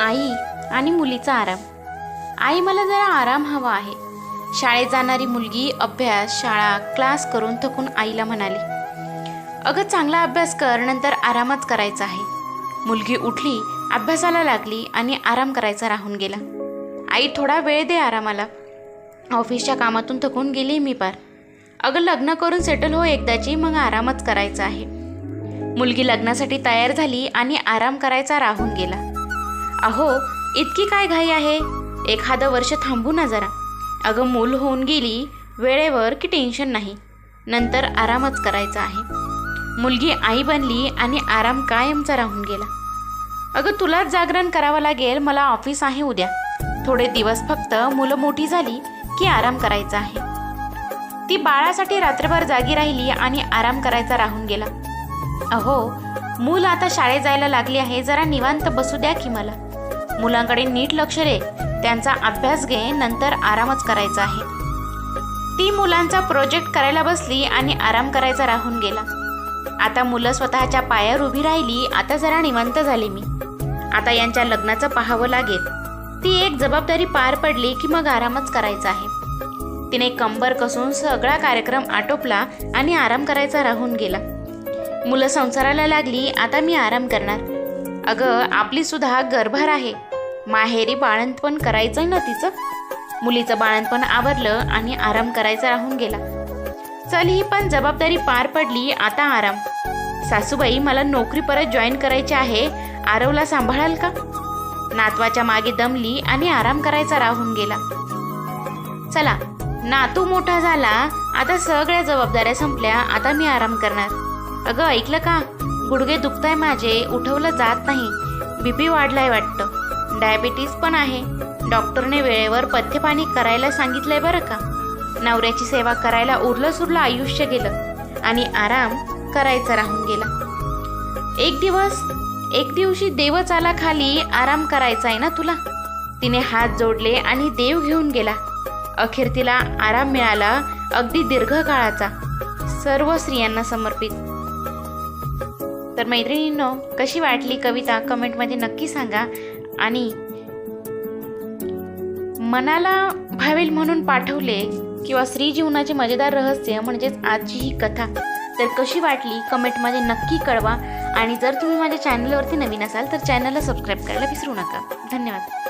आई आणि मुलीचा आराम. आई मला जरा आराम हवा आहे. शाळेत जाणारी मुलगी अभ्यास शाळा क्लास करून थकून आईला म्हणाली अगं चांगला अभ्यास कर नंतर आरामच करायचा आहे. मुलगी उठली अभ्यासाला लागली आणि आराम करायचा राहून गेला. आई थोडा वेळ दे आरामाला. ऑफिसच्या कामातून थकून गेली मी पार. अगं लग्न करून सेटल हो एकदाची मग आरामच करायचा आहे. मुलगी लग्नासाठी तयार झाली आणि आराम करायचा राहून गेला. अहो इतकी काय घाई आहे? एखादं वर्ष थांबू ना जरा. अगं मूल होऊन गेली वेळेवर की टेन्शन नाही. नंतर आरामच करायचा आहे. मुलगी आई बनली आणि आराम कायमचा राहून गेला. अगं तुलाच जागरण करावं लागेल मला ऑफिस आहे उद्या. थोडे दिवस फक्त मुलं मोठी झाली की आराम करायचा आहे. ती बाळासाठी रात्रभर जागी राहिली आणि आराम करायचा राहून गेला. अहो मूल आता शाळेत जायला लागली आहे जरा निवांत बसू द्या की मला. मुलांकडे नीट लक्ष दे. त्यांचा अभ्यास घे नंतर आरामच करायचा आहे. ती मुलांचा प्रोजेक्ट करायला बसली आणि आराम करायचा राहून गेला. आता मुलं स्वतःच्या पायावर उभी राहिली आता जरा निवांत झाली मी. आता यांच्या लग्नाचं पाहावं लागेल. ती एक जबाबदारी पार पडली की मग आरामच करायचा आहे. तिने कंबर कसून सगळा कार्यक्रम आटोपला आणि आराम करायचा राहून गेला. मुलं संसाराला लागली आता मी आराम करणार. अगं आपली सुद्धा गर्भार आहे. माहेरी बाळंतपण करायचं ना तिचं? मुलीचं बाळंतपण आवरलं आणि आराम करायचा राहून गेला. चल ही पण जबाबदारी पार पडली आता आराम. सासूबाई मला नोकरी परत जॉईन करायची आहे आरवला सांभाळाल का? नातवाच्या मागे दमली आणि आराम करायचा राहून गेला. चला नातू मोठा झाला आता सगळ्या जबाबदाऱ्या संपल्या आता मी आराम करणार. अगं ऐकलं का? गुडघे दुखताय माझे उठवलं जात नाही. बीपी वाढलाय वाटतं. डायबिटीस पण आहे. डॉक्टरने वेळेवर पथ्यपाणी करायला सांगितलंय बरं का? नवऱ्याची सेवा करायला उरलं सुरलं आयुष्य गेलं आणि आराम करायचा राहून गेला. एक दिवस एक दिवशी देवच आला खाली आराम करायचा आहे ना तुला? तिने हात जोडले आणि देव घेऊन गेला. अखेर तिला आराम मिळाला अगदी दीर्घकाळाचा. सर्व स्त्रियांना समर्पित. तर मैत्रिणींनो कशी वाटली कविता? कमेंटमध्ये नक्की सांगा. आणि मनाला भावेल म्हणून पाठवले किंवा स्त्री जीवनाचे मजेदार रहस्य म्हणजेच आजची ही कथा तर कशी वाटली कमेंटमध्ये नक्की कळवा. आणि जर तुम्ही माझ्या चॅनलवरती नवीन असाल तर चॅनलला सबस्क्राईब करायला विसरू नका. धन्यवाद.